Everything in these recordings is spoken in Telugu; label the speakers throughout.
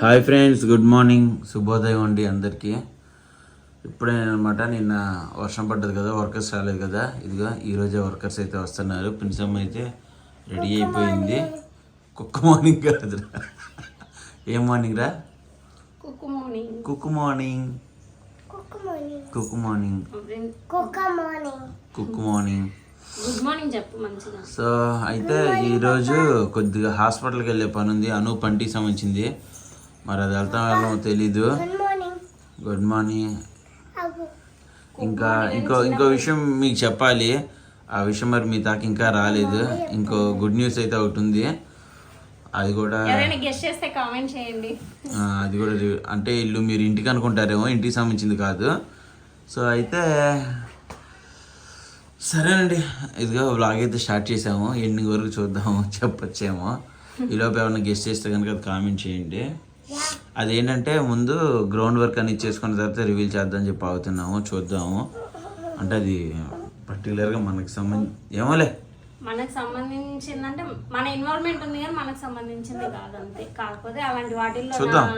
Speaker 1: Hi friends good morning. శుభోదయం అండి అందరికీ. ఇప్పుడే అనమాట నిన్న వర్షం పడ్డది కదా వర్కర్స్ రాలేదు కదా. ఇదిగో ఈరోజే వర్కర్స్ అయితే వస్తున్నారు. ప్రిన్సమ్ అయితే రెడీ అయిపోయింది. కుక్క మార్నింగ్ కాదురా. ఏం మార్నింగ్ రా? Good morning good morning good morning so అయితే ఈరోజు కొద్దిగా హాస్పిటల్కి వెళ్ళే పని ఉంది అను పంటికి సంబంధించింది. మరి అది వెళ్తాం వెళ్ళమో తెలీదు. గుడ్ మార్నింగ్ ఇంకా ఇంకో ఇంకో విషయం మీకు చెప్పాలి. ఆ విషయం మరి మీ దాకా ఇంకా రాలేదు. ఇంకో గుడ్ న్యూస్ అయితే ఒకటి ఉంది. అది కూడా
Speaker 2: ఎవరైనా గెస్ట్ చేస్తే కామెంట్ చేయండి.
Speaker 1: ఆ, అది కూడా అంటే ఇల్లు మీరు ఇంటికి అనుకుంటారేమో ఇంటికి సంబంధించింది కాదు. సో అయితే సరేనండి. ఇదిగో బ్లాగ్ అయితే స్టార్ట్ చేసాము. ఎండింగ్ వరకు చూద్దాము చెప్పొచ్చేమో. ఈలోపు ఏమైనా గెస్ట్ చేస్తే కనుక అది కామెంట్ చేయండి. అదేంటంటే ముందు గ్రౌండ్ వర్క్ అనేది చేసుకున్న తర్వాత రివీల్ చేద్దామని చెప్పి అవుతున్నాము చూద్దాము. అంటే అది పర్టికులర్గా మనకి సంబంధించి ఏమోలే.
Speaker 2: మనకు సంబంధించిందంటే మన ఇన్వాల్వ్మెంట్ ఉంది కానీ మనకు సంబంధించింది కాదు అంతే కాకపోతే అలాంటి వాటిల్లో
Speaker 1: చూద్దాం.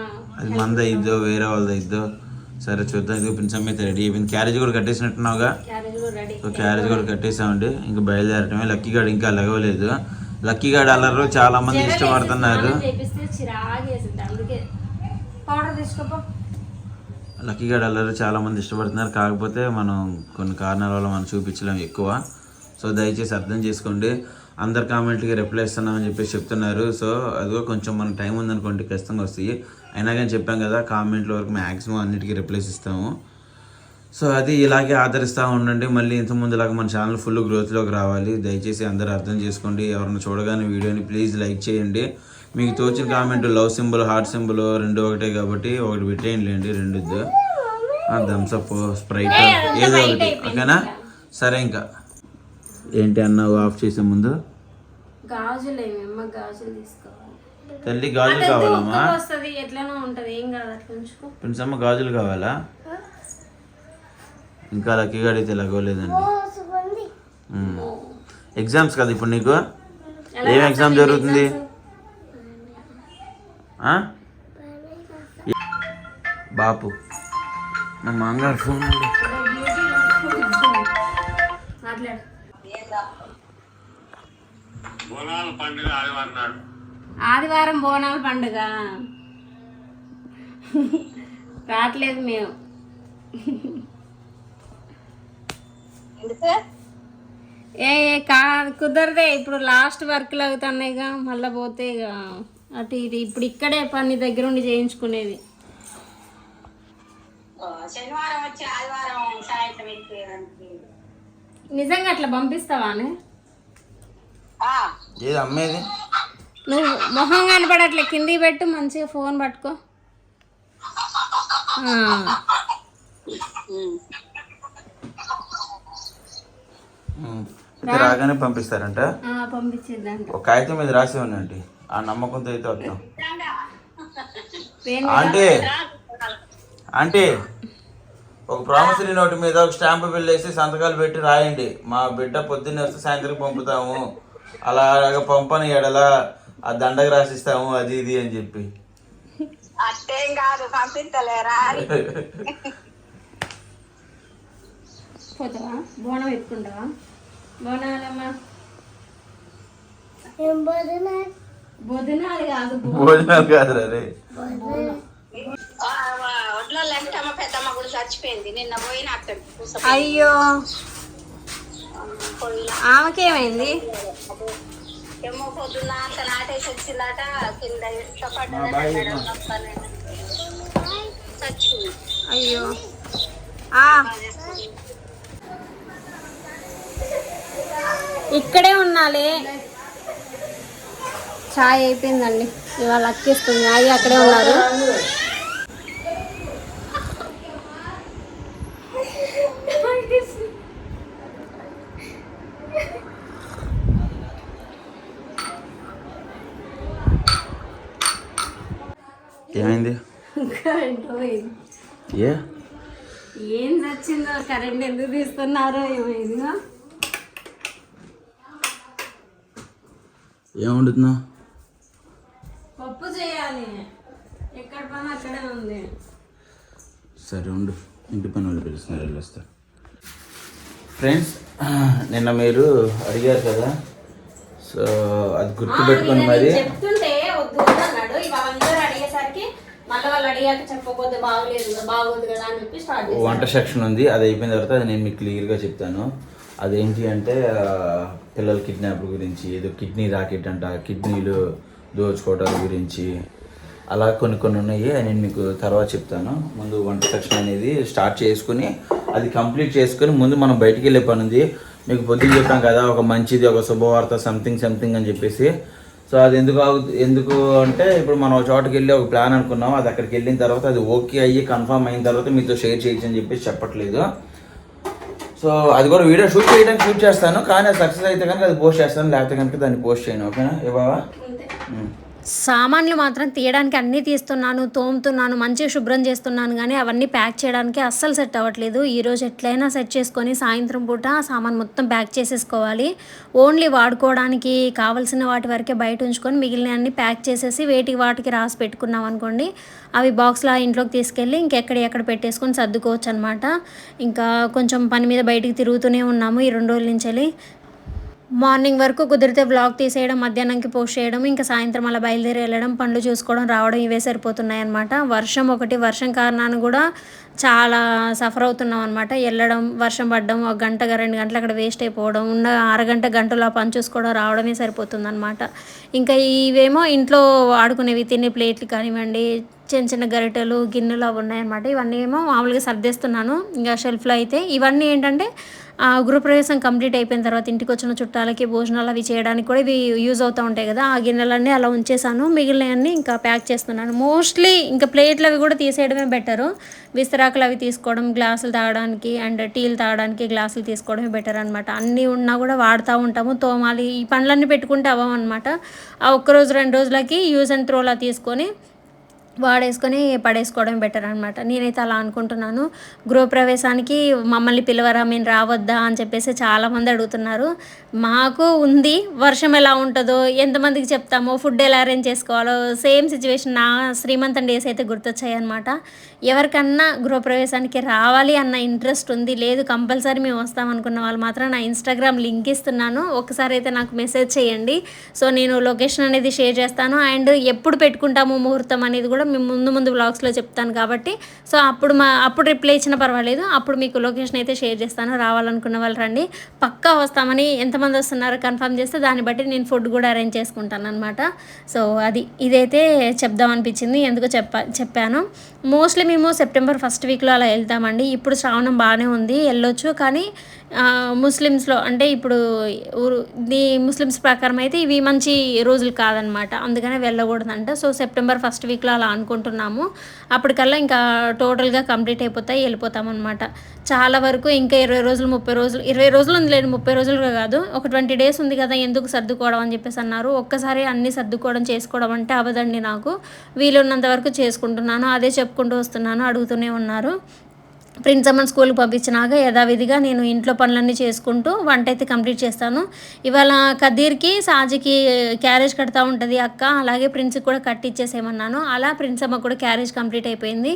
Speaker 1: అది మంద ఇద్దో. వేరే వాళ్ళది ఇద్దో సరే చూద్దాం ఇది పిన్సమ్ అయితే రెడీ అయిపోయింది క్యారేజ్ కూడా కట్టేసినట్టున్నావుగా.
Speaker 2: క్యారేజ్ కూడా రెడీ
Speaker 1: సో క్యారేజ్ కూడా కట్టేసామండి. ఇంకా బయలుదేరటమే. లక్కీ గాడు ఇంకా లెగవలేదు. లక్కీ గాడు అల్లరు చాలా మంది ఇష్టపడుతున్నారు.
Speaker 2: పౌడర్ తీసుకోపో.
Speaker 1: లక్కీ గడ్ అల్లరు చాలామంది ఇష్టపడుతున్నారు. కాకపోతే మనం కొన్ని కారణాల వల్ల మనం చూపించలేం ఎక్కువ. సో దయచేసి అర్థం చేసుకోండి. అందరు కామెంట్లకి రిప్లై ఇస్తున్నామని చెప్పేసి చెప్తున్నారు. సో అదిగో కొంచెం మనకు టైం ఉందనుకోండి ఖచ్చితంగా వస్తాయి. అయినా కానీ చెప్పాం కదా కామెంట్ల వరకు మ్యాక్సిమం అన్నిటికీ రిప్లైస్ ఇస్తాము. సో అది ఇలాగే ఆదరిస్తూ ఉండండి. మళ్ళీ ఇంత ముందులాగా మన ఛానల్ ఫుల్ గ్రోత్లోకి రావాలి. దయచేసి అందరూ అర్థం చేసుకోండి. ఎవరైనా చూడగానే వీడియోని ప్లీజ్ లైక్ చేయండి. మీకు తోచిన comment love symbol heart symbol రెండు ఒకటే కాబట్టి ఒకటి పెట్టేయండి రెండు థమ్స్అప్ స్ప్రైట్ ఏదో ఒకటి. ఓకేనా? సరే ఇంకా. ఏంటి అన్నావు ఆఫ్ చేసే ముందు? తల్లి గాజులు కావాలమ్మా. పిన్సమ్మ గాజులు కావాలా? ఇంకా లక్కీ గాడైతే లగవలేదండి ఎగ్జామ్స్ కదా ఇప్పుడు నీకు? ఏం ఎగ్జామ్ జరుగుతుంది? బాపు మా మామగారు ఫోన్
Speaker 2: ఆదివారం బోనాల పండుగ. రావట్లేదు మేము. ఏ ఏ కా కుదరదే. ఇప్పుడు లాస్ట్ వర్క్లు అవుతున్నాయిగా మళ్ళీ పోతే ఇక అటు ఇటు ఇప్పుడు ఇక్కడే పని దగ్గర ఉండి చేయించుకునేది.
Speaker 3: శనివారం వచ్చి ఆదివారం సాయంత్రం
Speaker 2: నిజంగా అట్లా పంపిస్తావానే
Speaker 1: ఏది అమ్మేది?
Speaker 2: నువ్వు మొహం కనపడట్లే కింది పెట్టు మంచిగా ఫోన్ పట్టుకో.
Speaker 1: రాగానే పంపిస్తారంట?
Speaker 2: ఆ, పంపించేద్దాం
Speaker 1: ఒక కాగితం మీద రాసి ఉండండి. ఆ నమ్మకంతో అయితే వస్తాం.
Speaker 2: పేరు
Speaker 1: ఆంటీ. ఆంటీ ఒక ప్రామిసరీ నోటు మీద ఒక స్టాంప్ బిల్ వేసి సంతకాలు పెట్టి రాయండి. మా బిడ్డ పొద్దున్నే వస్తే సాయంత్రం పంపుతాము. అలాగ పంపని ఎడల ఆ దండగ రాసిస్తాము అది ఇది అని చెప్పి.
Speaker 3: అట్టేం కాదు పంపిస్తలేరా?
Speaker 2: పోతావా? బోనం ఎత్తుకుంటావా? బోనాలమ్మా. కాదు
Speaker 1: భోజనాలు కాదు రే
Speaker 3: ఒడ్లో లెంటమ్మ పెద్దమ్మ కూడా చచ్చిపోయింది. నిన్న పోయిన అక్కడికి
Speaker 2: అయ్యో. ఆమెకేమైంది?
Speaker 3: ఏమో పొద్దున్న అంత నాటేసి వచ్చిందట కింద చచ్చింది
Speaker 2: అయ్యో. ఆ. ఇక్కడే ఉన్నాలే చాయ్ అయిపోయిందండి. ఇవాళ అక్కిస్తుంది ఆగి అక్కడే ఉన్నారు.
Speaker 1: ఏమైంది? ఏ?
Speaker 2: ఏం? చచ్చిందో కరెంట్ ఎందుకు తీస్తున్నారో ఏమైందో?
Speaker 1: ఏం వండుతున్నావు
Speaker 4: ఉంది.
Speaker 1: సరే ఉండు. ఇంటి పని వాళ్ళు పిలుస్తున్నారు వెళ్ళొస్తా. ఫ్రెండ్స్ నిన్న మీరు అడిగారు కదా సో అది గుర్తుపెట్టుకొని మరి.
Speaker 4: చెప్తుంటే వద్దు అన్నాడు. అడిగేసరికి మళ్ళీ వాళ్ళు అడిగాక చెప్పకపోతే బాగలేదు బాగోదు కదా అని చెప్పి స్టార్ట్
Speaker 1: వంట సెక్షన్ ఉంది అది అయిపోయిన తర్వాత అది నేను మీకు క్లియర్గా చెప్తాను. అదేంటి అంటే పిల్లల కిడ్నాప్ గురించి ఏదో కిడ్నీ రాకెట్ అంట కిడ్నీలు దోచుకోవటాల గురించి అలా కొన్ని కొన్ని ఉన్నాయి. అది నేను మీకు తర్వాత చెప్తాను. ముందు వంట సెక్షన్ అనేది స్టార్ట్ చేసుకుని అది కంప్లీట్ చేసుకుని ముందు మనం బయటికి వెళ్ళే పని ఉంది. మీకు పొద్దున్న చెప్పాం కదా ఒక మంచిది ఒక శుభవార్త సంథింగ్ సంథింగ్ అని చెప్పేసి. సో అది ఎందుకు ఎందుకు అంటే ఇప్పుడు మనం ఒక చోటకి వెళ్ళి ఒక ప్లాన్ అనుకున్నాం. అది అక్కడికి వెళ్ళిన తర్వాత అది ఓకే అయ్యి కన్ఫర్మ్ అయిన తర్వాత మీతో షేర్ చేయొచ్చు అని చెప్పేసి చెప్పట్లేదు. సో అది కూడా వీడియో షూట్ చేయడానికి షూట్ చేస్తాను. కానీ అది సక్సెస్ అయితే కనుక అది పోస్ట్ చేస్తాను. లేకపోతే కనుక దాన్ని పోస్ట్ చేయను. ఓకేనా? ఏ ఉమ్.
Speaker 2: సామాన్లు మాత్రం తీయడానికి అన్నీ తీస్తున్నాను తోముతున్నాను మంచిగా శుభ్రం చేస్తున్నాను కానీ అవన్నీ ప్యాక్ చేయడానికి అస్సలు సెట్ అవ్వట్లేదు. ఈరోజు ఎట్లయినా సెట్ చేసుకొని సాయంత్రం పూట సామాన్ మొత్తం ప్యాక్ చేసేసుకోవాలి. ఓన్లీ వాడుకోవడానికి కావాల్సిన వాటి వరకే బయట ఉంచుకొని మిగిలిన అన్ని ప్యాక్ చేసేసి వేటికి వాటికి రాసి పెట్టుకున్నాం అనుకోండి అవి బాక్స్లో ఇంట్లోకి తీసుకెళ్ళి ఇంకెక్కడ ఎక్కడ పెట్టేసుకొని సర్దుకోవచ్చు అనమాట ఇంకా కొంచెం పని మీద బయటికి తిరుగుతూనే ఉన్నాము ఈ రెండు రోజుల నుంచి మార్నింగ్ వరకు కుదిరితే వ్లాగ్ తీసేయడం మధ్యాహ్నంకి పోస్ట్ చేయడం ఇంకా సాయంత్రం అలా బయలుదేరి వెళ్ళడం పండ్లు చూసుకోవడం రావడం ఇవే సరిపోతున్నాయి అనమాట వర్షం ఒకటి వర్షం కారణాన్ని కూడా చాలా సఫర్ అవుతున్నాం అనమాట వెళ్ళడం వర్షం పడడం ఒక గంట రెండు గంటలు అక్కడ వేస్ట్ అయిపోవడం ఉన్న అరగంట గంటలో ఆ పని చూసుకోవడం రావడమే సరిపోతుందనమాట ఇంకా ఇవేమో ఇంట్లో వాడుకునేవి తినే ప్లేట్లు కానివ్వండి చిన్న చిన్న గరిటెలు గిన్నెలు అవి ఉన్నాయన్నమాట. ఇవన్నీ ఏమో మామూలుగా సర్దేస్తున్నాను. ఇంకా షెల్ఫ్లో అయితే ఇవన్నీ ఏంటంటే ఆ గృహప్రవేశం కంప్లీట్ అయిపోయిన తర్వాత ఇంటికి వచ్చిన చుట్టాలకి భోజనాలు అవి చేయడానికి కూడా ఇవి యూజ్ అవుతూ ఉంటాయి కదా. ఆ గిన్నెలన్నీ అలా ఉంచేసాను. మిగిలినవన్నీ ఇంకా ప్యాక్ చేస్తున్నాను. మోస్ట్లీ ఇంకా ప్లేట్లు అవి కూడా తీసేయడమే బెటరు. విస్తరాకులు అవి తీసుకోవడం గ్లాసులు తాగడానికి అండ్ టీలు తాగడానికి గ్లాసులు తీసుకోవడమే బెటర్ అనమాట అన్నీ ఉన్నా కూడా వాడుతూ ఉంటాము. తోమాలి ఈ పనులన్నీ పెట్టుకుంటే అవ్వమన్నమాట ఆ ఒక్కరోజు రెండు రోజులకి యూజ్ అండ్ త్రోలా తీసుకొని వాడేసుకొని పడేసుకోవడం బెటర్ అనమాట నేనైతే అలా అనుకుంటున్నాను. గృహప్రవేశానికి మమ్మల్ని పిలవరా మేము రావద్దా అని చెప్పేసి చాలామంది అడుగుతున్నారు. మాకు ఉంది. వర్షం ఎలా ఉంటుందో ఎంతమందికి చెప్తామో ఫుడ్ ఎలా అరేంజ్ చేసుకోవాలో సేమ్ సిచ్యువేషన్ నా శ్రీమంతం డేస్ అయితే గుర్తొచ్చాయి అనమాట ఎవరికన్నా గృహప్రవేశానికి రావాలి అన్న ఇంట్రెస్ట్ ఉంది లేదు కంపల్సరీ మేము వస్తాం అనుకున్న వాళ్ళు మాత్రం నా ఇన్స్టాగ్రామ్ లింక్ ఇస్తున్నాను. ఒకసారి అయితే నాకు మెసేజ్ చేయండి. సో నేను లొకేషన్ అనేది షేర్ చేస్తాను. అండ్ ఎప్పుడు పెట్టుకుంటాము ముహూర్తం అనేది కూడా మేము ముందు ముందు బ్లాగ్స్లో చెప్తాను కాబట్టి. సో అప్పుడు మా అప్పుడు రిప్లై ఇచ్చినా పర్వాలేదు. అప్పుడు మీకు లొకేషన్ అయితే షేర్ చేస్తాను. రావాలనుకున్న వాళ్ళు రండి. పక్కా వస్తామని ఎంతమంది వస్తున్నారో కన్ఫర్మ్ చేస్తే దాన్ని బట్టి నేను ఫుడ్ కూడా అరేంజ్ చేసుకుంటాను అనమాట సో అది ఇదైతే చెప్దాం అనిపించింది. ఎందుకు చెప్ప చెప్పాను. మోస్ట్లీ మేము సెప్టెంబర్ ఫస్ట్ వీక్లో అలా వెళ్తామండి. ఇప్పుడు శ్రావణం బాగానే ఉంది వెళ్ళొచ్చు. కానీ ముస్లిమ్స్లో అంటే ఇప్పుడు ఊరు ది ముస్లిమ్స్ ప్రకారం అయితే ఇవి మంచి రోజులు కాదనమాట. అందుకనే వెళ్ళకూడదంట. సో సెప్టెంబర్ ఫస్ట్ వీక్లో అలా అనుకుంటున్నాము. అప్పటికల్లా ఇంకా టోటల్గా కంప్లీట్ అయిపోతాయి వెళ్ళిపోతామన్నమాట. చాలా వరకు ఇంకా ఇరవై రోజులు ముప్పై రోజులు ఇరవై రోజులు ఉంది లేదు ముప్పై రోజులుగా కాదు. ఒక ట్వంటీ డేస్ ఉంది కదా ఎందుకు సర్దుకోవడం అని చెప్పేసి అన్నారు. ఒక్కసారి అన్ని సర్దుకోవడం చేసుకోవడం అంటే అవదండి నాకు. వీలున్నంత వరకు చేసుకుంటున్నాను. అదే చెప్పుకుంటూ వస్తున్నాను అడుగుతూనే ఉన్నారు. ప్రిన్స్ అమ్మని స్కూల్కి పంపించినాక యథావిధిగా నేను ఇంట్లో పనులన్నీ చేసుకుంటూ వంట అయితే కంప్లీట్ చేస్తాను. ఇవాళ కదీర్కి సాజికి క్యారేజ్ కడతా ఉంటుంది అక్క అలాగే ప్రిన్స్కి కూడా కట్టిచ్చేసేమన్నాను అలా ప్రిన్స్ అమ్మ కూడా క్యారేజ్ కంప్లీట్ అయిపోయింది.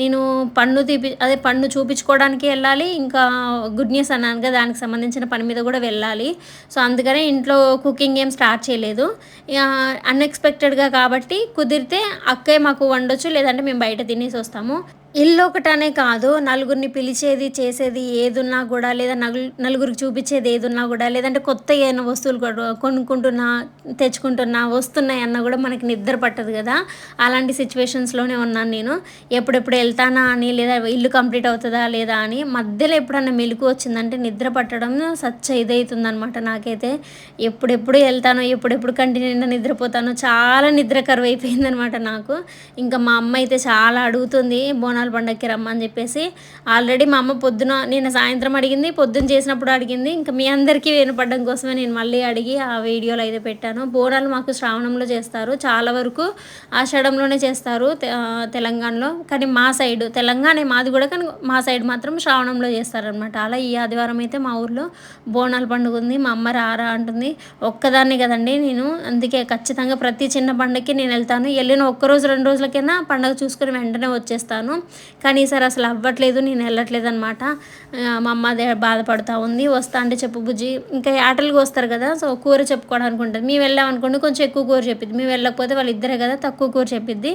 Speaker 2: నేను పన్ను తీపి అదే పన్ను చూపించుకోవడానికి వెళ్ళాలి ఇంకా గుడ్ న్యూస్ అన్నాను కదా దానికి సంబంధించిన పని మీద కూడా వెళ్ళాలి. సో అందుకనే ఇంట్లో కుకింగ్ ఏం స్టార్ట్ చేయలేదు. ఇక అన్ఎక్స్పెక్టెడ్గా కాబట్టి కుదిరితే అక్కే మాకు వండొచ్చు లేదంటే మేము బయట తినేసి వస్తాము. ఇల్లు ఒకటనే కాదు నలుగురిని పిలిచేది చేసేది ఏదున్నా కూడా లేదా నలు నలుగురికి చూపించేది ఏదున్నా కూడా లేదంటే కొత్త ఏమైనా వస్తువులు కొను- కొనుక్కుంటున్నా తెచ్చుకుంటున్నా వస్తున్నాయి అన్నా కూడా మనకి నిద్ర పట్టదు కదా. అలాంటి సిచ్యువేషన్స్లోనే ఉన్నాను నేను. ఎప్పుడెప్పుడు వెళ్తానా అని లేదా ఇల్లు కంప్లీట్ అవుతుందా లేదా అని మధ్యలో ఎప్పుడన్నా మెలకు వచ్చిందంటే నిద్ర పట్టడం సచ్చ ఇదవుతుంది నాకైతే. ఎప్పుడెప్పుడు వెళ్తానో ఎప్పుడెప్పుడు కంటిన్యూగా నిద్రపోతానో చాలా నిద్ర కరువు అయిపోయిందనమాట నాకు. ఇంకా మా అమ్మ అయితే చాలా అడుగుతుంది బోనాలు బోనాల పండగకి రమ్మని చెప్పేసి ఆల్రెడీ మా అమ్మ పొద్దున నేను సాయంత్రం అడిగింది పొద్దున చేసినప్పుడు అడిగింది. ఇంకా మీ అందరికీ వినపడడం కోసమే నేను మళ్ళీ అడిగి ఆ వీడియోలో అయితే పెట్టాను. బోనాలు మాకు శ్రావణంలో చేస్తారు చాలా వరకు ఆషాఢంలోనే చేస్తారు తెలంగాణలో. కానీ మా సైడ్ తెలంగాణ మాది కూడా కానీ మా సైడ్ మాత్రం శ్రావణంలో చేస్తారనమాట అలా ఈ ఆదివారం అయితే మా ఊర్లో బోనాల పండుగ ఉంది. మా అమ్మ రారా అంటుంది. ఒక్కదాన్ని కదండి నేను. అందుకే ఖచ్చితంగా ప్రతి చిన్న పండగకి నేను వెళ్తాను. వెళ్ళిన ఒక్క రోజు రెండు రోజులకైనా పండగ చూసుకుని వెంటనే వచ్చేస్తాను. కానీ ఈసారి అసలు అవ్వట్లేదు నేను వెళ్ళట్లేదు అనమాట మా అమ్మ అదే బాధపడుతూ ఉంది. వస్తా అంటే చెప్పు బుజ్జి. ఇంకా ఆటలకు వస్తారు కదా సో కూర చెప్పుకోవడానికి ఉంటుంది. మేము వెళ్ళాం అనుకోండి కొంచెం ఎక్కువ కూర చెప్పిద్ది. మేము వెళ్ళకపోతే వాళ్ళు ఇద్దరే కదా తక్కువ కూర చెప్పిద్ది.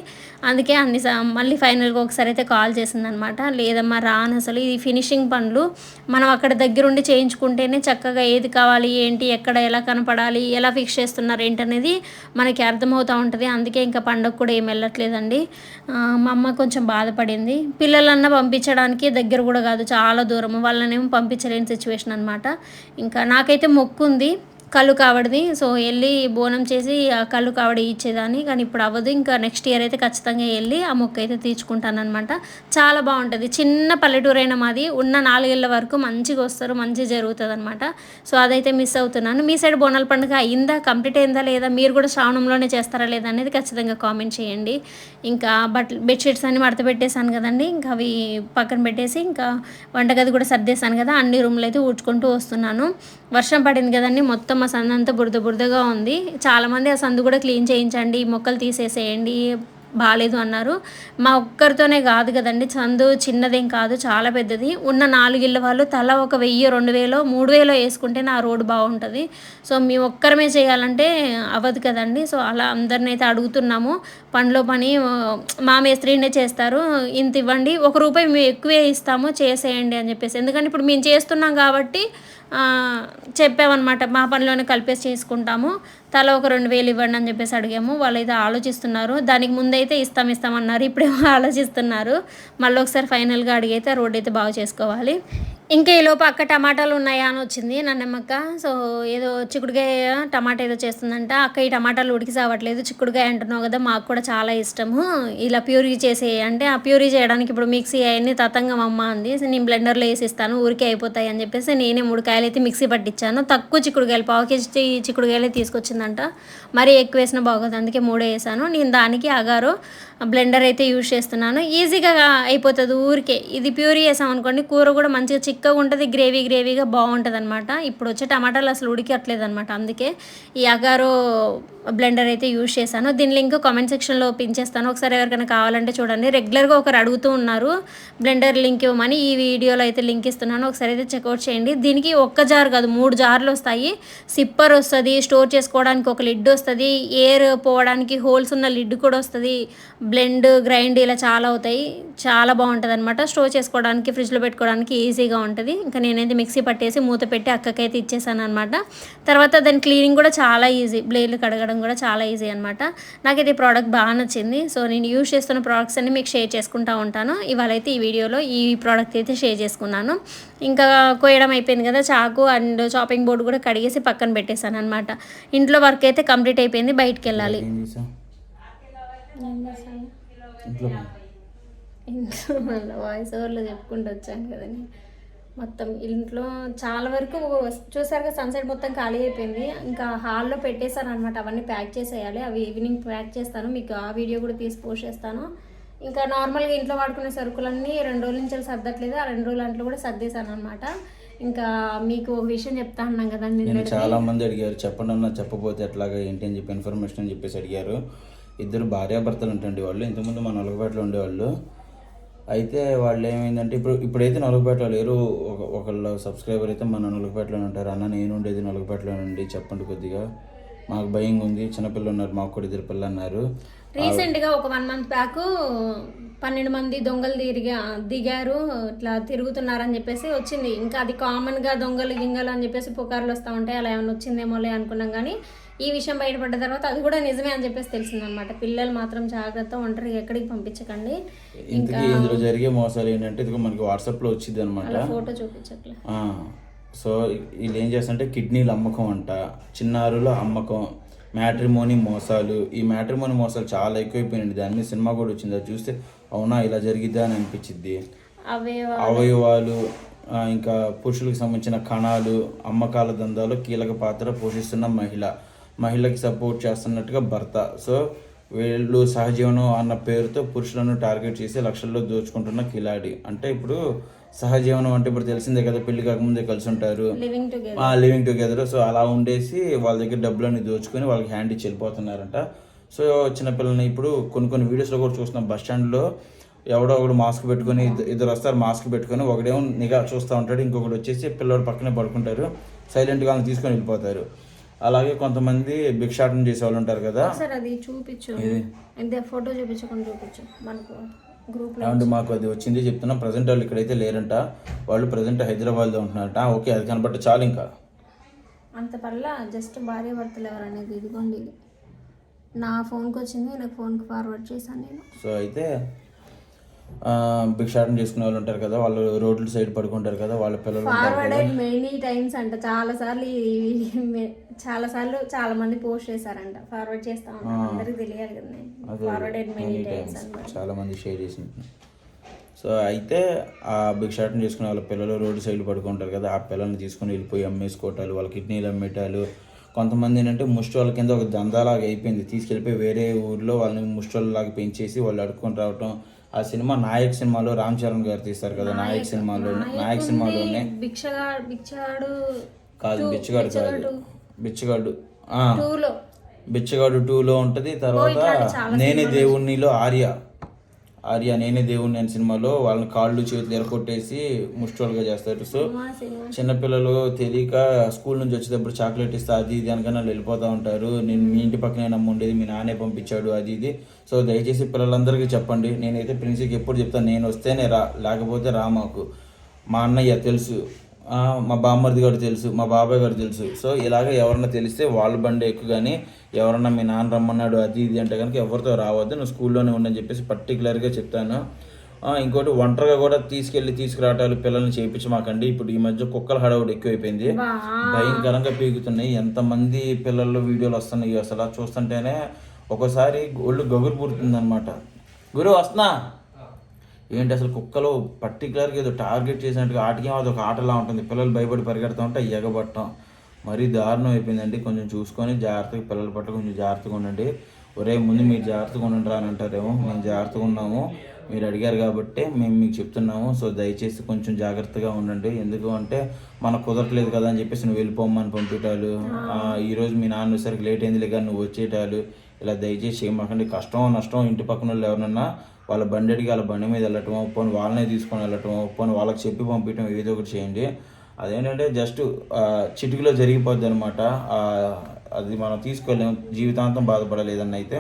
Speaker 2: అందుకే అన్ని మళ్ళీ ఫైనల్గా ఒకసారి అయితే కాల్ చేసిందనమాట లేదమ్మా రాను అసలు. ఇది ఫినిషింగ్ పనులు. మనం అక్కడ దగ్గరుండి చేయించుకుంటేనే చక్కగా ఏది కావాలి ఏంటి ఎక్కడ ఎలా కనపడాలి ఎలా ఫిక్స్ చేస్తున్నారు ఏంటనేది మనకి అర్థమవుతూ ఉంటుంది. అందుకే ఇంకా పండగ కూడా ఏం వెళ్ళట్లేదండి. మా అమ్మ కొంచెం బాధపడింది. పిల్లలన్నా పంపించడానికి దగ్గర కూడా కాదు చాలా దూరం వాళ్ళనేమో పంపించలేని సిచ్యువేషన్ అనమాట ఇంకా నాకైతే మొక్కు ఉంది కళ్ళు కావడిది. సో వెళ్ళి బోనం చేసి ఆ కళ్ళు కావడి ఇచ్చేదాన్ని. కానీ ఇప్పుడు అవ్వదు. ఇంకా నెక్స్ట్ ఇయర్ అయితే ఖచ్చితంగా వెళ్ళి ఆ మొక్క అయితే తీర్చుకుంటాను అనమాట చాలా బాగుంటుంది. చిన్న పల్లెటూరు అయినా మాది. ఉన్న నాలుగేళ్ళ వరకు మంచిగా వస్తారు. మంచిగా జరుగుతుంది అనమాట సో అదైతే మిస్ అవుతున్నాను. మీ సైడ్ బోనాల పండుగ అయిందా? కంప్లీట్ అయిందా లేదా? మీరు కూడా శ్రావణంలోనే చేస్తారా లేదా అనేది ఖచ్చితంగా కామెంట్ చేయండి. ఇంకా బట్టలు బెడ్షీట్స్ అన్ని మడత పెట్టేశాను కదండి. ఇంకా అవి పక్కన పెట్టేసి ఇంకా వంటగది కూడా సర్దేశాను కదా. అన్ని రూమ్లు అయితే ఊడ్చుకుంటూ వస్తున్నాను. వర్షం పడింది కదండి. మొత్తం ఆ సందు అంతా బురద బురదగా ఉంది. చాలామంది ఆ సందు కూడా క్లీన్ చేయించండి మొక్కలు తీసేసేయండి బాగాలేదు అన్నారు. మా ఒక్కరితోనే కాదు కదండి. చందు చిన్నదేం కాదు చాలా పెద్దది. ఉన్న నాలుగు ఇళ్ళ వాళ్ళు తల ఒక వెయ్యి రెండు వేలో మూడు వేలో వేసుకుంటే నా రోడ్డు బాగుంటుంది. సో మేము ఒక్కరమే చేయాలంటే అవ్వదు కదండి. సో అలా అందరిని అయితే అడుగుతున్నాము. పనిలో పని మా మేస్త్రీనే చేస్తారు. ఇంత ఇవ్వండి. ఒక రూపాయి మేము ఎక్కువే ఇస్తాము చేసేయండి అని చెప్పేసి. ఎందుకంటే ఇప్పుడు మేము చేస్తున్నాం కాబట్టి చెప్పామన్నమాట. మా పనిలోనే కలిపేసి చేసుకుంటాము. తల ఒక రెండు వేలు ఇవ్వండి అని చెప్పేసి అడిగాము. వాళ్ళు అయితే ఆలోచిస్తున్నారు. దానికి ముందైతే ఇస్తాం ఇస్తామన్నారు ఇప్పుడేమో ఆలోచిస్తున్నారు. మళ్ళీ ఒకసారి ఫైనల్గా అడిగైతే రోడ్ అయితే బాగు చేసుకోవాలి. ఇంకా ఈ లోపు అక్క టమాటాలు ఉన్నాయా అని వచ్చింది నన్నమ్మక్క. సో ఏదో చిక్కుడుకాయ టమాటా ఏదో చేస్తుందంట. అక్క ఈ టమాటాలు ఉడికి సావట్లేదు. చిక్కుడుకాయ అంటున్నావు కదా మాకు కూడా చాలా ఇష్టము. ఇలా ప్యూరీ చేసే అంటే ఆ ప్యూరీ చేయడానికి ఇప్పుడు మిక్సీ అవన్నీ తతంగం అమ్మ అంది. నేను బ్లెండర్లో వేసి ఇస్తాను ఊరికే అయిపోతాయి అని చెప్పేసి నేనే మూడు కాయలు అయితే మిక్సీ పట్టించాను తక్కువ చిక్కుడుకాయలు పావు కేజీ చిక్కుడుకాయలే తీసుకొచ్చిందంట. మరీ ఎక్కువ వేసిన బాగోదు అందుకే మూడే వేసాను. నేను దానికి అగారో బ్లెండర్ అయితే యూజ్ చేస్తున్నాను. ఈజీగా అయిపోతుంది ఊరికే. ఇది ప్యూరీ వేసాం అనుకోండి కూర కూడా మంచిగా చిక్కగా ఉంటుంది గ్రేవీ గ్రేవీగా బాగుంటుంది అనమాట ఇప్పుడు వచ్చే టమాటాలు అసలు ఉడికట్లేదు అనమాట అందుకే ఈ అగారో బ్లెండర్ అయితే యూజ్ చేశాను. దీని లింక్ కామెంట్ సెక్షన్లో పిన్ చేస్తాను. ఒకసారి ఎవరికైనా కావాలంటే చూడండి. రెగ్యులర్గా ఒకరు అడుగుతూ ఉన్నారు బ్లెండర్ లింక్ ఇవ్వమని. ఈ వీడియోలో అయితే లింక్ ఇస్తున్నాను. ఒకసారి అయితే చెక్అవుట్ చేయండి. దీనికి ఒక్క జార్ కాదు మూడు జార్లు వస్తాయి. సిప్పర్ వస్తుంది స్టోర్ చేసుకోవడానికి ఒక లిడ్ వస్తుంది ఎయిర్ పోవడానికి హోల్స్ ఉన్న లిడ్ కూడా వస్తుంది. బ్లెండ్ గ్రైండ్ ఇలా చాలా అవుతాయి. చాలా బాగుంటుంది అనమాట స్టోర్ చేసుకోవడానికి ఫ్రిడ్జ్లో పెట్టుకోవడానికి ఈజీగా ఉంటుంది. ఇంకా నేనైతే మిక్సీ పట్టేసి మూత పెట్టి అక్కకైతే ఇచ్చేసాను అనమాట తర్వాత దాని క్లీనింగ్ కూడా చాలా ఈజీ. బ్లేడ్లు కడగడం కూడా చాలా ఈజీ అనమాట నాకైతే ఈ ప్రోడక్ట్ బాగా నచ్చింది. సో నేను యూజ్ చేస్తున్న ప్రోడక్ట్స్ అన్ని మీకు షేర్ చేసుకుంటా ఉంటాను. ఇవాళ అయితే ఈ వీడియోలో ఈ ప్రోడక్ట్ అయితే షేర్ చేసుకున్నాను. ఇంకా కోయడం అయిపోయింది కదా చాకు అండ్ చాపింగ్ బోర్డు కూడా కడిగేసి పక్కన పెట్టేశాను అనమాట ఇంట్లో వర్క్ అయితే కంప్లీట్ అయిపోయింది. బయటికి వెళ్ళాలి.
Speaker 1: ఇంట్లో
Speaker 4: వాయిస్ ఓవర్లో చెప్పుకుంటూ వచ్చాను కదండి మొత్తం ఇంట్లో చాలా వరకు చూసారుగా సన్సెట్ మొత్తం ఖాళీ అయిపోయింది. ఇంకా హాల్లో పెట్టేశాను అనమాట అవన్నీ ప్యాక్ చేసేయాలి. అవి ఈవినింగ్ ప్యాక్ చేస్తాను. మీకు ఆ వీడియో కూడా తీసి పోస్ట్ చేస్తాను. ఇంకా నార్మల్గా ఇంట్లో వాడుకునే సరుకులన్నీ రెండు రోజుల నుంచి సర్దట్లేదు. ఆ రెండు రోజుల అంట్లో కూడా సర్దేశాను అనమాట ఇంకా మీకు ఒక విషయం చెప్తా అన్నాం కదా
Speaker 1: నేను చాలా మంది అడిగారు చెప్పండి అన్న చెప్పపోతే ఎట్లాగా ఏంటి అని చెప్పి ఇన్ఫర్మేషన్ అని చెప్పేసి అడిగారు. ఇద్దరు భార్యాభర్తలు ఉంటండి వాళ్ళు. ఇంతకుముందు మన నలుగుపేటలో ఉండేవాళ్ళు. అయితే వాళ్ళు ఏమైందంటే ఇప్పుడు ఇప్పుడైతే నలుగుపేటలో లేరు ఒక ఒకళ్ళు సబ్స్క్రైబర్ అయితే మన నలుగుపేటలోనే ఉంటారు. అన్న నేను ఉండేది నలుగుపేటలోనండి చెప్పండి కొద్దిగా. మాకు భయంగా ఉంది చిన్నపిల్లలు ఉన్నారు మాకు కూడా ఇద్దరు పిల్లలు అన్నారు.
Speaker 4: రీసెంట్గా ఒక వన్ మంత్ బ్యాక్ పన్నెండు మంది దొంగలు తిరిగా దిగారు ఇట్లా తిరుగుతున్నారని చెప్పేసి వచ్చింది. ఇంకా అది కామన్గా దొంగలు గింగలు అని చెప్పేసి పుకార్లు వస్తూ ఉంటాయి అలా ఏమైనా వచ్చిందేమోలే అనుకున్నాం కానీ ఈ విషయం బయటపడ్డ తర్వాత అది కూడా నిజమే అని చెప్పేసి తెలిసిందనమాట పిల్లలు మాత్రం జాగ్రత్త ఒంటరిగా ఎక్కడికి పంపించకండి.
Speaker 1: ఇంతకీ ఇందులో జరిగే మోసాలు ఏంటంటే ఇదిగో మనకి వాట్సాప్లో వచ్చింది అనమాట
Speaker 4: ఫోటో చూపించట్లే.
Speaker 1: సో వీళ్ళు ఏం చేస్తారంటే కిడ్నీలు అమ్మకం అంట చిన్నారుల అమ్మకం మ్యాట్రిమోని మోసాలు. ఈ మ్యాట్రిమోని మోసాలు చాలా ఎక్కువైపోయినాయి దాని మీద సినిమా కూడా వచ్చింది. అది చూస్తే అవునా ఇలా జరిగిద్దా అని అనిపించింది
Speaker 4: అవే
Speaker 1: అవయవాలు ఇంకా పురుషులకు సంబంధించిన కణాలు అమ్మకాల దందాలో కీలక పాత్ర పోషిస్తున్న మహిళ. మహిళకి సపోర్ట్ చేస్తున్నట్టుగా భర్త. సో వీళ్ళు సహజీవనం అన్న పేరుతో పురుషులను టార్గెట్ చేసి లక్షల్లో దోచుకుంటున్న కిలాడి. అంటే ఇప్పుడు సహజీవనం అంటే ఇప్పుడు తెలిసిందే కదా పెళ్ళి కాకముందే కలిసి ఉంటారు
Speaker 4: లివింగ్ టుగెదర్
Speaker 1: సో అలా ఉండేసి వాళ్ళ దగ్గర డబ్బులన్నీ దోచుకొని వాళ్ళకి హ్యాండ్ ఇచ్చి వెళ్ళిపోతున్నారంట. సో చిన్నపిల్లల్ని ఇప్పుడు కొన్ని కొన్ని వీడియోస్లో కూడా చూస్తున్నాం. బస్ స్టాండ్లో ఎవడో ఒకడు మాస్క్ పెట్టుకొని ఇద్ద- ఇద్దరు వస్తారు మాస్క్ పెట్టుకొని ఒకడేమో నిఘా చూస్తూ ఉంటాడు ఇంకొకటి వచ్చేసి పిల్లడు పక్కనే పడుకుంటారు సైలెంట్గా వాళ్ళని తీసుకొని వెళ్ళిపోతారు. అలాగే కొంతమంది భిక్షాటన చేసే వాళ్ళు ఉంటారు కదా.
Speaker 4: సార్ అది చూపించు. ఇదే. ఫోటో చూపించకుండా చూపించు. మనకు
Speaker 1: ఏమంటే మాకు అది వచ్చింది చెప్తున్నా. ప్రజెంట్ వాళ్ళు ఇక్కడైతే లేరంట. వాళ్ళు ప్రజెంట్ హైదరాబాద్లో ఉంటున్నారట. ఓకే అది కనబట్టి చాలు ఇంకా.
Speaker 4: అంత పల్ల జస్ట్ భార్య భర్తలు ఎవరు అనేది ఇదిగోండి ఇది. నా ఫోన్కి వచ్చింది నాకు ఫోన్కి ఫార్వర్డ్ చేశాను నేను.
Speaker 1: సో అయితే ఆ, భిక్షాటన చేసుకునే వాళ్ళు ఉంటారు కదా వాళ్ళు రోడ్ల సైడ్ పడుకుంటారు కదా వాళ్ళ పిల్లలు
Speaker 4: ఫార్వర్డ్ మెనీ టైమ్స్ అంట. చాలా సార్లు చాలా సార్లు చాలా మంది పోస్ట్ చేశారంట. ఫార్వర్డ్ చేస్తా ఉంటాను అందరికి తెలియాలి కదా ఫార్వర్డ్ మెనీ టైమ్స్
Speaker 1: చాలా మంది షేర్ చేసి సో అయితే ఆ భిక్షాటన చేసుకునే వాళ్ళ పిల్లలు రోడ్డు సైడ్ పడుకుంటారు కదా ఆ పిల్లల్ని తీసుకొని వెళ్ళిపోయి అమ్మేసుకోవటాలు వాళ్ళ కిడ్నీలు అమ్మేటాలు కొంతమంది ఏంటంటే ముష్టి వాళ్ళ కింద ఒక దందాలాగా అయిపోయింది. తీసుకెళ్ళిపోయి వేరే ఊర్లో వాళ్ళని ముష్టి వాళ్ళలాగా పెంచేసి వాళ్ళు అడుక్కొని రావటం ఆ సినిమా నాయక్ సినిమాలో రామ్ చరణ్ గారు తీస్తారు కదా నాయక్ సినిమాలో నాయక్ సినిమాలోనే
Speaker 4: భిక్షగాడు
Speaker 1: కాదు బిచ్చగాడు కాదు. బిచ్చగాడు బిచ్చగాడు టూలో. ఉంటది తర్వాత నేనే దేవుణ్ణిలో ఆర్య. ఆర్య నేనే దేవుణ్ణి అనే సినిమాలో వాళ్ళని కాళ్ళు చేతులు ఎరకొట్టేసి ముష్టోలుగా చేస్తారు. సో చిన్నపిల్లలు తెలియక స్కూల్ నుంచి వచ్చేటప్పుడు చాక్లెట్ ఇస్తా అది ఇది అనగానే వాళ్ళు వెళ్ళిపోతూ ఉంటారు. నేను మీ ఇంటి పక్కనే నమ్మ ఉండేది మీ నాన్నే పంపించాడు అది ఇది. సో దయచేసి పిల్లలందరికీ చెప్పండి. నేనైతే ప్రిన్సికి ఎప్పుడు చెప్తాను నేను వస్తేనే రా లేకపోతే రా మాకు. మా అన్నయ్య తెలుసు. మా బామ్మర్ది గారు తెలుసు మా బాబాయ్ గారు తెలుసు. సో ఇలాగ ఎవరన్నా తెలిస్తే వాళ్ళ బండి ఎక్కువ కానీ ఎవరన్నా మీ నాన్న రమ్మన్నాడు అది ఇది అంటే కనుక ఎవరితో రావద్దు నువ్వు స్కూల్లోనే ఉండని చెప్పేసి పర్టికులర్గా చెప్తాను. ఇంకోటి ఒంటరిగా కూడా తీసుకెళ్ళి తీసుకురావటాలు పిల్లల్ని చేయించమాకండి ఇప్పుడు ఈ మధ్య కుక్కల హడావుడు ఎక్కువైపోయింది. భయంకరంగా పీకుతున్నాయి ఎంతమంది పిల్లల్లో వీడియోలు వస్తున్నాయి అసలు చూస్తుంటేనే ఒకసారి ఒళ్ళు గగురు పుడుతుంది గురు వస్తున్నా. ఏంటి అసలు కుక్కలు పర్టికులర్గా ఏదో టార్గెట్ చేసినట్టుగా ఆటకి అది ఒక ఆటలా ఉంటుంది. పిల్లలు భయపడి పరిగెడతా ఉంటే ఎగబట్టం. మరీ దారుణం అయిపోయిందండి. కొంచెం చూసుకొని జాగ్రత్తగా పిల్లల పట్ల కొంచెం జాగ్రత్తగా ఉండండి. ఒరే ముందు మీరు జాగ్రత్తగా ఉండండి అని అంటారేమో. మేము జాగ్రత్తగా ఉన్నాము. మీరు అడిగారు కాబట్టి మేము మీకు చెప్తున్నాము. సో దయచేసి కొంచెం జాగ్రత్తగా ఉండండి. ఎందుకు అంటే మనకు కుదరట్లేదు కదా అని చెప్పేసి నువ్వు వెళ్ళిపోమని పంపించాలు ఈరోజు మీ నాన్న సరికి లేట్ అయింది కానీ నువ్వు వచ్చేటాలు. ఇలా దయచేసి చేయమాకండి. కష్టం నష్టం ఇంటి పక్కన వాళ్ళు ఎవరన్నా వాళ్ళ బండి అడిగి వాళ్ళ బండి మీద వెళ్ళటం పోనీ వాళ్ళనే తీసుకొని వెళ్ళటం పోనీ వాళ్ళకి చెప్పి పంపించడం ఏదో ఒకటి చేయండి. అదేంటంటే జస్ట్ చిటికలో జరిగిపోద్ది అనమాట అది మనం తీసుకోలేము జీవితాంతం బాధపడలేదని అయితే.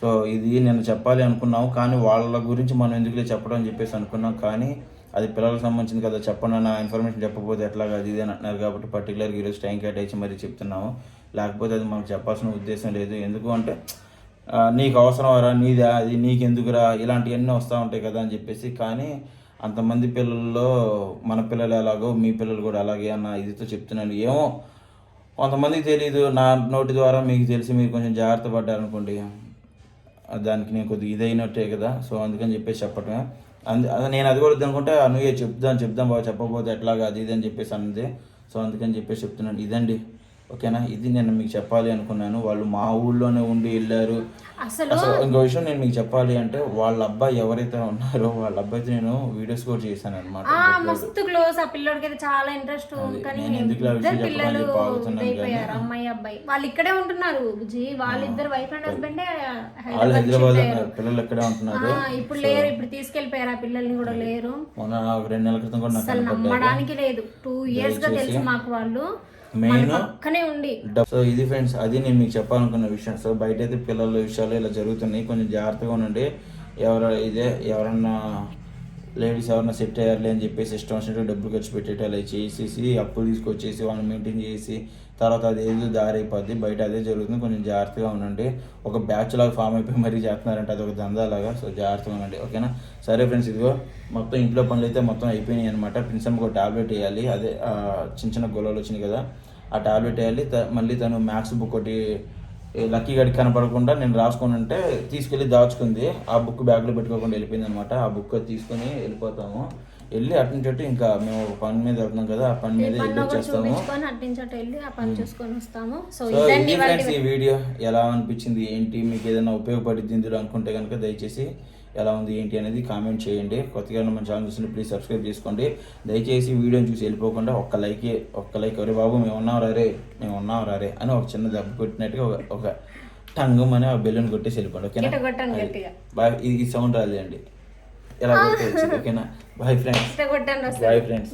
Speaker 1: సో ఇది నేను చెప్పాలి అనుకున్నాము. కానీ వాళ్ళ గురించి మనం ఎందుకులే చెప్పడం అని చెప్పేసి అనుకున్నాం. కానీ అది పిల్లలకు సంబంధించింది కదా చెప్పండి నా ఇన్ఫర్మేషన్ చెప్పకపోతే ఎట్లాగా అది ఇది అని అంటున్నారు కాబట్టి పర్టికులర్గా ఈరోజు టైం కేటాయించి మరీ చెప్తున్నాము. లేకపోతే అది మనకు చెప్పాల్సిన ఉద్దేశం లేదు. ఎందుకు అంటే నీకు అవసరమరా నీదా అది నీకెందుకురా ఇలాంటివన్నీ వస్తూ ఉంటాయి కదా అని చెప్పేసి. కానీ అంతమంది పిల్లల్లో మన పిల్లలు ఎలాగో మీ పిల్లలు కూడా అలాగే అన్న ఇదితో చెప్తున్నాను. ఏమో కొంతమందికి తెలియదు నా నోటి ద్వారా మీకు తెలిసి మీరు కొంచెం జాగ్రత్త పడ్డారనుకోండి. దానికి నేను కొద్దిగా ఇదైనట్టే కదా. సో అందుకని చెప్పేసి చెప్పటమే. అందు నేను అది కూడా అనుకుంటే నువ్వే చెప్దాం చెప్దాం బాగా చెప్పకపోతే ఎట్లాగా అది ఇది అని చెప్పేసి అన్నది. సో అందుకని చెప్పేసి చెప్తున్నాను. ఇదండి. ఓకేనా? ఇది నేను మీకు చెప్పాలి అనుకున్నాను. వాళ్ళు మా ఊళ్ళోనే ఉండి వెళ్ళారు.
Speaker 4: అసలు
Speaker 1: ఇంకో విషయం నేను మీకు చెప్పాలి అంటే వాళ్ళ అబ్బాయి ఎవరైతే ఉన్నారో వాళ్ళ అబ్బాయితో నేను వీడియోస్ కూడా చేశాను అనమాట
Speaker 4: మస్తు క్లోజ్ ఆ పిల్లోడికి అయితే చాలా ఇంట్రెస్ట్ కానీ
Speaker 1: నేను ఎందుకు
Speaker 4: పిల్లలు అమ్మాయి అబ్బాయి. వాళ్ళు ఇక్కడే ఉంటున్నారు జీ వాళ్ళిద్దరు వైఫ్ అండ్ హస్బెండే
Speaker 1: వాళ్ళు హైదరాబాద్ ఉన్నారు. పిల్లలు ఎక్కడే ఉంటున్నారు.
Speaker 4: ఇప్పుడు లేరు. ఇప్పుడు తీసుకెళ్ళిపోయారు ఆ పిల్లల్ని కూడా లేరు.
Speaker 1: మొన్న రెండు నెలల క్రితం కూడా
Speaker 4: అసలు నమ్మడానికి లేదు. టూ ఇయర్స్గా తెలుసు మాకు వాళ్ళు.
Speaker 1: మెయిన్
Speaker 4: పక్కనే ఉండి.
Speaker 1: సో ఇది ఫ్రెండ్స్ అది నేను మీకు చెప్పాలనుకున్న విషయం. సో బయట అయితే పిల్లల విషయాలు ఇలా జరుగుతున్నాయి. కొంచెం జాగ్రత్తగా ఉండండి. ఎవరు ఇదే ఎవరన్నా లేడీస్ ఎవరన్నా సెట్ అయ్యారులే అని చెప్పేసి ఇష్టం వచ్చినట్టు డబ్బులు ఖర్చు పెట్టేట అలా చేసేసి అప్పులు తీసుకొచ్చేసి వాళ్ళని మెయింటైన్ చేసి తర్వాత అది ఏదో దారి అయిపోద్ది. బయట అదే జరుగుతుంది. కొంచెం జాగ్రత్తగా ఉండండి. ఒక బ్యాచ్ లాగా ఫామ్ అయిపోయి మరీ చేస్తున్నారంటే అది ఒక దందాలాగా సో జాగ్రత్తగా ఉండండి. ఓకేనా సరే ఫ్రెండ్స్ ఇదిగో మొత్తం ఇంట్లో పనులు అయితే మొత్తం అయిపోయినాయి అనమాట ప్రిన్సమ్కి ఒక టాబ్లెట్ వేయాలి అదే చిన్న చిన్న గొడవలు వచ్చినాయి కదా. ఆ టాబ్లెట్ వేయాలి మళ్ళీ తను మ్యాథ్స్ బుక్ ఒకటి లక్కీ గడికి కనపడకుండా నేను రాసుకొని ఉంటే తీసుకెళ్ళి దాచుకుంది. ఆ బుక్ బ్యాగ్లో పెట్టుకోకుండా వెళ్ళిపోయింది అనమాట ఆ బుక్ తీసుకొని వెళ్ళిపోతాము. వెళ్ళి అటు నుంచి ఇంకా మేము ఒక పని మీద వెళ్తున్నాం కదా ఆ పని మీద వెళ్ళి వచ్చేస్తాము
Speaker 4: చూపించుకొని అట్టించట వెళ్ళి ఆ పని చూసుకొని వస్తాము. సో
Speaker 1: ఇది ఫ్రెండ్స్ ఈ వీడియో. ఎలా అనిపించింది ఏంటి మీకు ఏదైనా ఉపయోగపడింది ఇందులో అనుకుంటే కనుక దయచేసి ఎలా ఉంది ఏంటి అనేది కామెంట్ చేయండి. కొత్తగా మన ఛానల్ చూసి ప్లీజ్ సబ్స్క్రైబ్ చేసుకోండి. దయచేసి వీడియోని చూసి వెళ్ళిపోకుండా ఒక్క లైక్ ఒక్క లైక్ అరే బాబు మేము ఉన్నాం రారే మేము ఉన్నాం రారే అని ఒక చిన్న దెబ్బ కొట్టినట్టుగా ఒక టంగం అని ఆ బెలూన్ కొట్టేసి వెళ్ళిపోండి ఓకేనా. బాయ్ ఈ సౌండ్ రాలేదండి. ఎలా కొట్టేసి ఓకేనా? Bye friends bye friends